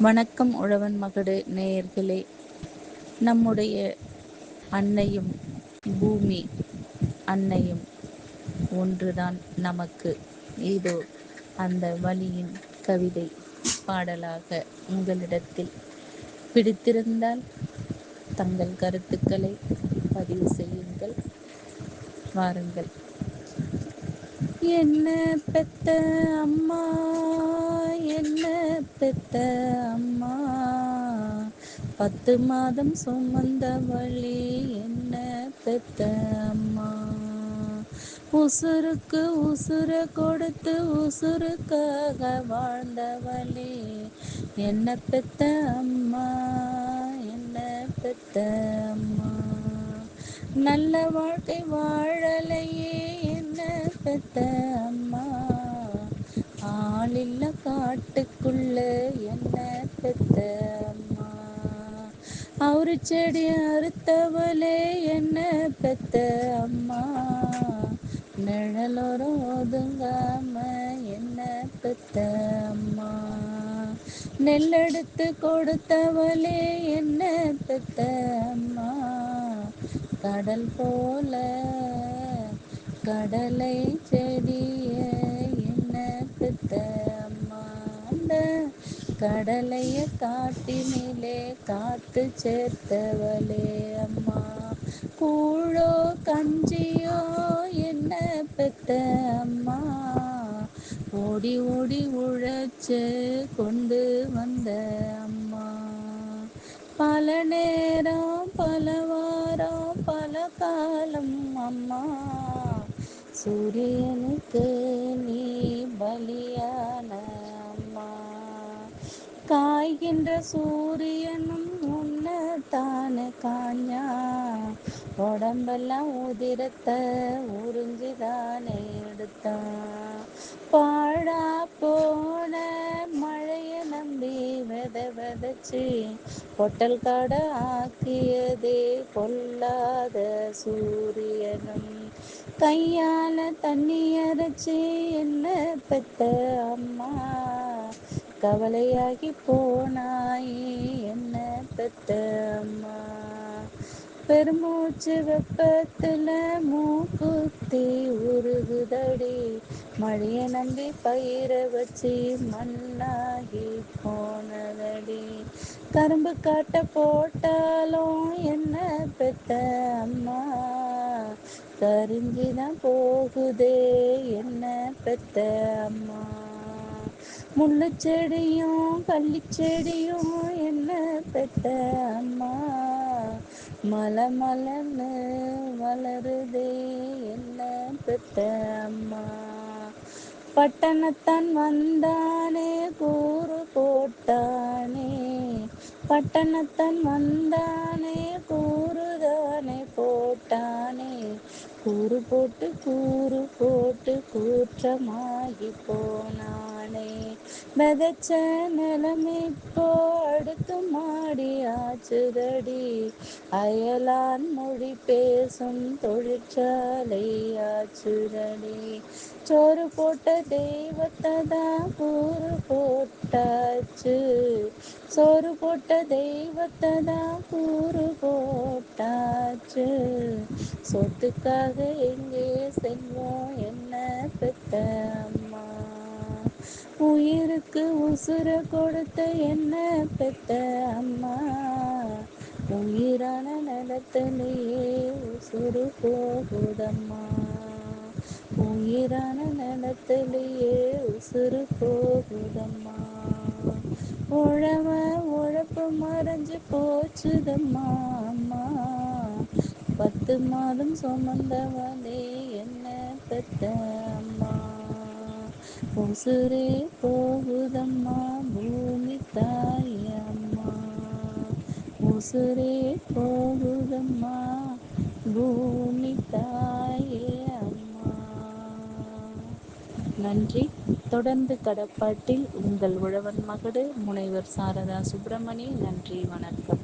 வணக்கம் உழவன் மகடு நேயர்களே. நம்முடைய அன்னையும் பூமி அன்னையும் ஒன்றுதான் நமக்கு. இதோ அந்த வழியின் கவிதை பாடலாக உங்களிடத்தில் பிடித்திருந்தால் தங்கள் கருத்துக்களை பதிவு செய்யுங்கள். வாருங்கள். என்ன பெத்த அம்மா பெத்த அம்மா பத்து மாதம் சுமந்த வழி என்ன பெத்த அம்மா? உசுருக்கு உசுர கொடுத்து உசுருக்காக வாழ்ந்தவளே என்ன பெத்த அம்மா? என்ன பெத்த அம்மா? நல்ல வாழ்க்கை வாழலையே என்ன பெத்த அம்மா? காட்டுக்குள்ள என்ன பெத்த அம்மா? அவரு செடி அறுத்தவளே என்ன பெத்த அம்மா? நிழலோரம் ஒதுங்காம என்ன பெத்த அம்மா? நெல்லெடுத்து கொடுத்தவளே என்ன பெத்த அம்மா? கடல் போல கடலை செடிய கடலைய காட்டினிலே காத்து சேர்த்தவளே அம்மா. கூழோ கஞ்சியோ என்ன பெத்த அம்மா. ஓடி ஓடி உழைச்சு கொண்டு வந்த அம்மா. பல நேரம் பல வாரம் பல காலம் அம்மா. சூரியனுக்கு நீ பலியான காய்கின்ற சூரியனும் உன்னத்தானே காஞ்சா. உடம்பெல்லாம் உதிரத்த உறிஞ்சுதானே எடுத்தான் பாழா போன மழைய நம்பி வெத வெதச்சு பொட்டல் காட ஆக்கியதே பொல்லாத சூரியனும். கையால தண்ணி அரைச்சி என்ன பெத்த அம்மா? கவலையாகி போனாயே என்ன பெத்த அம்மா பெருமூச்சு வெப்பத்துல மூக்குத்தி உருகுதடி மழைய நம்பி பயிர வச்சு மண்ணாகி போனதடி. கரும்பு காட்ட போட்டாலும் என்ன பெத்த அம்மா கரிஞ்சுதான் போகுதே என்ன பெத்த அம்மா முள்ளு செடியும் என்ன பெத்த அம்மா? மலை மலன்னு வளருதே என்ன பெத்த அம்மா? பட்டணத்தான் வந்தானே கூறு போட்டானே. பட்டணத்தன் வந்தானே கூறுதானே போட்டானே. கூறு போட்டு கூறு போட்டு கூற்றமாகி போனானே. மெதச்ச நிலமிப்போ அடுத்து மாடி ஆச்சுதடி அயலான் மொழி பேசும் தொழிற்சாலை ஆச்சுதடி சோறு போட்ட தெய்வத்தை தான் கூறு போட்டாச்சு. சோறு போட்ட தெய்வத்தை தான் கூறு போட்டாச்சு. சொத்துக்காக எங்கே செல்வோம் என்ன பெத்த அம்மா? உயிருக்கு உசுர கொடுத்த என்ன பெத்த அம்மா? உயிரான நிலத்திலேயே உசுறு போகுதம்மா. உயிரான நிலத்திலேயே உசுறு போகுதம்மா. உழவ உழப்பு மறைஞ்சு போச்சுதம்மா அம்மா. பத்து மாதம் சுமந்தவனே என்ன பெத்த அம்மா. உசுரே போகுதம்மா பூமி தாய் அம்மா. உசுரே போகுதம்மா பூமி தாயே நன்றி. தொடர்ந்து கடப்பாட்டில் உங்கள் உழவன் மகடு முனைவர் சாரதா சுப்பிரமணி நன்றி வணக்கம்.